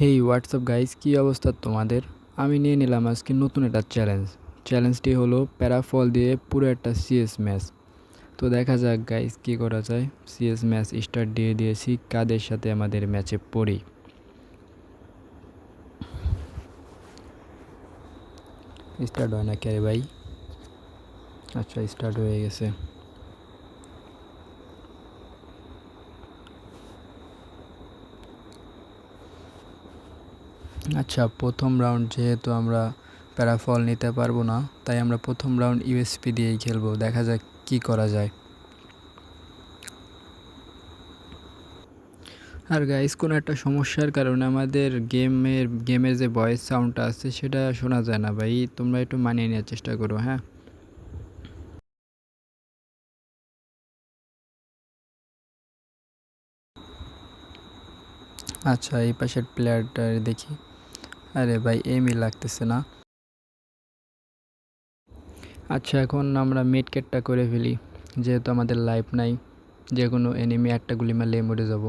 হেই WhatsApp guys কী অবস্থা তোমাদের? আমি নিয়ে নিলাম আজকে নতুন একটা চ্যালেঞ্জ চ্যালেঞ্জটি হলো প্যারাফল দিয়ে পুরো একটা সিএস ম্যাচ তো দেখা যাক গাইস কী করা যায়। সিএস ম্যাচ স্টার্ট দিয়ে দিয়েছি, কাদের সাথে আমাদের ম্যাচে পড়ি। স্টার্ট হয় না ক্যারে ভাই? আচ্ছা স্টার্ট হয়ে গেছে। আচ্ছা প্রথম রাউন্ড যেহেতু আমরা প্যারাফল নিতে পারব না, তাই আমরা প্রথম রাউন্ড ইউএসপি দিয়েই খেলব, দেখা যাক কি করা যায়। আর গাইস কোনো একটা সমস্যার কারণে আমাদের গেমের গেমের যে ভয়েস সাউন্ডটা আছে, সেটা শোনা যায় না ভাই, তোমরা একটু মানিয়ে নেওয়ার চেষ্টা করো হ্যাঁ? আচ্ছা এই পাশের প্লেয়ারটা দেখি। আরে ভাই এমই লাগতেছে না। আচ্ছা এখন আমরা মিড কেটটা করে ফেলি। যেহেতু আমাদের লাইফ নাই যে কোনো এনিমি একটা গুলি মারলে মরে যাব।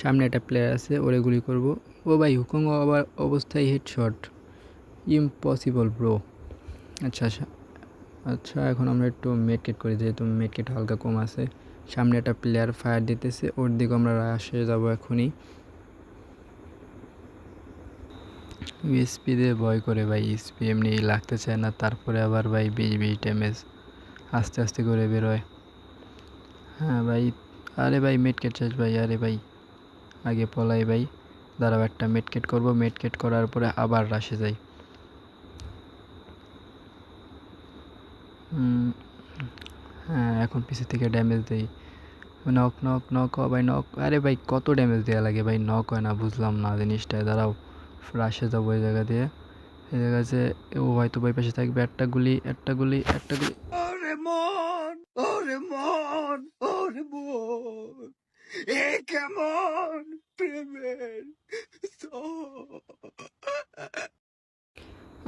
সামনে একটা প্লেয়ার আছে, ওরে গুলি করব। ও ভাই হুকং আবার অবস্থায় হেডশট ইম্পসিবল ব্রো আচ্ছা আচ্ছা আচ্ছা এখন আমরা একটু মেডকেট করি, যেহেতু মেডকেট হালকা কম আছে। সামনে একটা প্লেয়ার ফায়ার দিতেছে, ওর দিকে আমরা আসে যাব এখনই। ইউএসপি দিয়ে ভয় করে ভাই ইউএসপি এমনি লাগতে চায় না, তারপরে আবার ভাই বেশ বেশ ড্যামেজ আস্তে আস্তে করে বেরোয়। হ্যাঁ ভাই, আরে ভাই মেডকেট চাস ভাই, আরে ভাই, আগে পলাই ভাই। দাঁড়াও একটা মেডকেট করব মেডকেট করার পরে আবার রাশে যাই। এখন পিছে থেকে ড্যামেজ দেই। নক নক নক ভাই নক আরে ভাই কত ড্যামেজ দেওয়া লাগে ভাই? নক হয় না বুঝলাম না জিনিসটা। দাঁড়াও রাশে যাব ওই জায়গা দিয়ে। এই জায়গাতে ও হয়তো বই পাশে থাকবে। একটা গুলি একটা গুলি একটা গুলি। ওরে মন ওরে মন ওরে মন। এ কেমন প্রেমের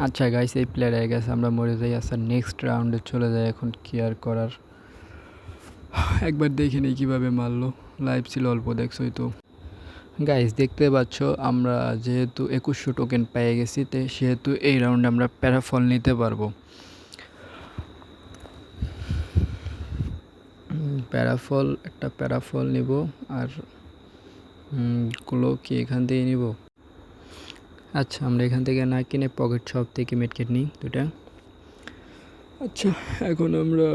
আচ্ছা গাইস এই প্লেয়ার হয়ে গেছে। আমরা মরে যাই। আচ্ছা নেক্সট রাউন্ডে চলে যাই। এখন কি আর করার? একবার দেখে নিই কীভাবে মারলো। লাইভ ছিল অল্প, দেখছোই তো। গাইস দেখতে পাচ্ছ, আমরা যেহেতু একুশশো টোকেন পেয়ে গেছি, তো সেহেতু এই রাউন্ডে আমরা প্যারাফল নিতে পারব। প্যারাফল একটা প্যারাফল নিব, আরগুলো কি এখান থেকে নিব? আচ্ছা আমরা এখান থেকে না কিনে পকেট শপ থেকে মেডকেট নিই দুটা আচ্ছা এখন আমরা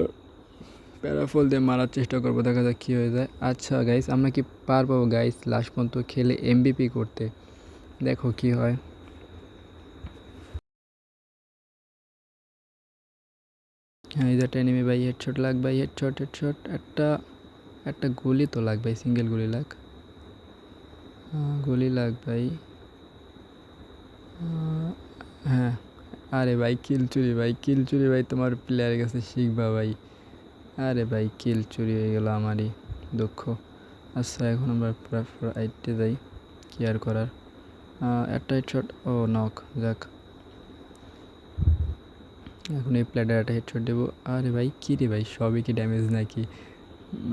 প্যারাফল দিয়ে মারার চেষ্টা করব, দেখা যাক কী হয়ে যায়। আচ্ছা গাইস আমরা কি পারব গাইস লাস্ট পর্যন্ত খেলে এমবিপি করতে। দেখো কি হয়। হ্যাঁ যে এনিমি ভাই হেড হেডশট লাগ ভাই হেডশট হেডশট একটা একটা গুলি তো লাগ ভাই সিঙ্গেল গুলি লাগ। গুলি লাগ ভাই। হ্যাঁ। আরে ভাই কিল চুরি ভাই কিল চুরি ভাই, তোমার প্লেয়ারের কাছে শিখবা ভাই। আরে ভাই কিল চুরি হয়ে গেল আমারই দুঃখ। আচ্ছা এখন আমরা আইটে যাই কি আর করার? একটা হেডশট ও নক যাক। এখন এই প্লেয়ারের একটা হেডশট দেবো। আরে ভাই কী রে ভাই সবই কি ড্যামেজ নাকি?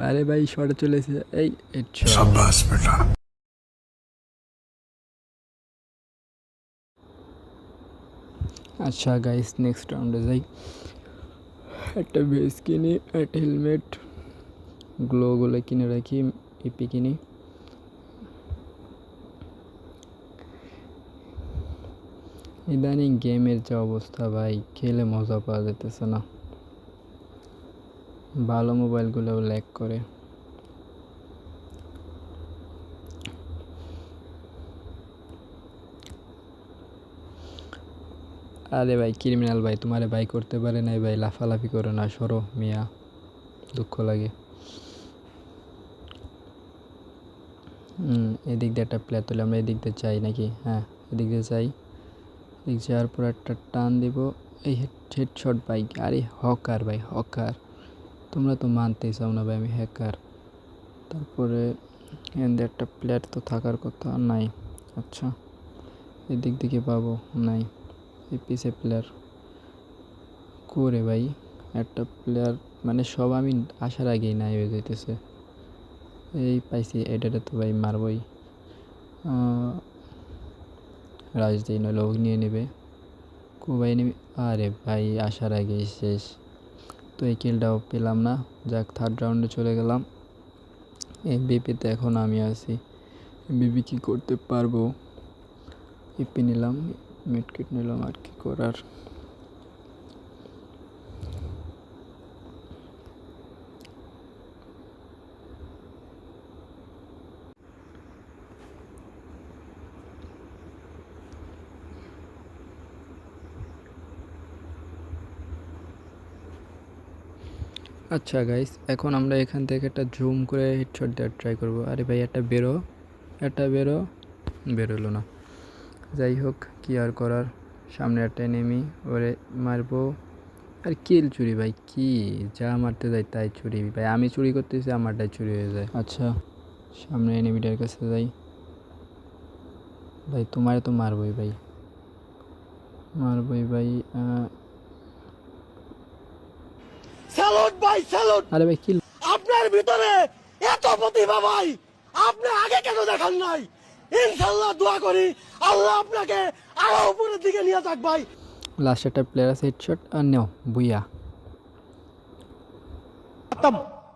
আরে ভাই শর্টে চলে এসেছে। এই হেডশট আচ্ছা গাইস নেক্সট রাউন্ডে যাই। একটা বেস কিনি, একটা হেলমেট গ্লোগুলো কিনে রাখি, ইপি কিনি। ইদানিং গেমের যা অবস্থা ভাই, খেলে মজা পাওয়া যেতেছে না। ভালো মোবাইলগুলো ল্যাক করে। আরে ভাই ক্রিমিনাল ভাই, তোমারে ভাই করতে পারে নাই ভাই, লাফালাফি করো না, সরো মিয়া, দুঃখ লাগে। এদিক দিয়ে একটা প্লেয়ার তুলে, আমরা এদিক দিয়ে চাই নাকি? হ্যাঁ এদিক দিয়ে চাই এদিক যাওয়ার পর একটা টান দিব। এই হেডশট ভাই, আরে হকার ভাই, হকার। তোমরা তো মানতেই চাও না ভাই, আমি হ্যাকার। তারপরে এদের একটা প্লেয়ার তো থাকার কথা নাই। আচ্ছা এদিক দিকে পাবো, নাই। পিসে প্লেয়ার করে ভাই, একটা প্লেয়ার মানে সব আমি আসার আগেই নাই হয়ে যাইতেছে। এই পাইছি এটাতে তো ভাই মারবই। রাজদি নইলে নিয়ে নেবে। কুবাই নেবে। আরে ভাই, আসার আগেই শেষ। তো এই কিলটাও পেলাম না। যাক থার্ড রাউন্ডে চলে গেলাম। এমবিপিতে এখন আমি আছি। এমবিপি কি করতে পারব? ইপি নিলাম। মিডকিট নিলাম আর কি করার। আচ্ছা গাইস এখন আমরা এখান থেকে একটা জুম করে হেডশট দেওয়ার ট্রাই করব। আরে ভাই, একটা বেরো একটা বেরো, বেরোলো না। যাই হোক কি আর করার? সামনে একটা নেমি ওরে মারবো। আর কিল চুরি ভাই কি? যা মারতে যাই তাই চুরি ভাই আমি চুরি করতেছি আমারটাই চুরি হয়ে যায়। আচ্ছা সামনে এনিমিটার কাছে যাই। ভাই তোমার তো মারবই ভাই। মারবই ভাই স্যালুট ভাই স্যালুট আরে ভাই কিল আপনার ভিতরে এত প্রতিভা ভাই! আপনি আগে কেন দেখান নাই? ইনশাল্লাহ দোয়া করি। আল্লাহ আপনাকে আরও উপরের দিকে নিয়ে যাক ভাই। লাস্ট একটা প্লেয়ার আছে হেডশট আর নেও বুইয়া।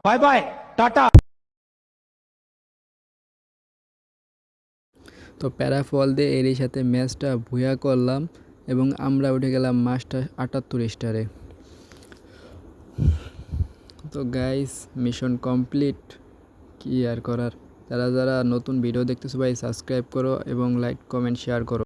Bye bye tata. তো প্যারাফল দিয়ে এরই সাথে ম্যাচটা ভুয়া করলাম এবং আমরা উঠে গেলাম মাসটা আটাত্তর স্টারে। তো গাইস মিশন কমপ্লিট কি আর করার? যারা যারা নতুন ভিডিও দেখতেছো ভাই সাবস্ক্রাইব করো এবং লাইক কমেন্ট শেয়ার করো।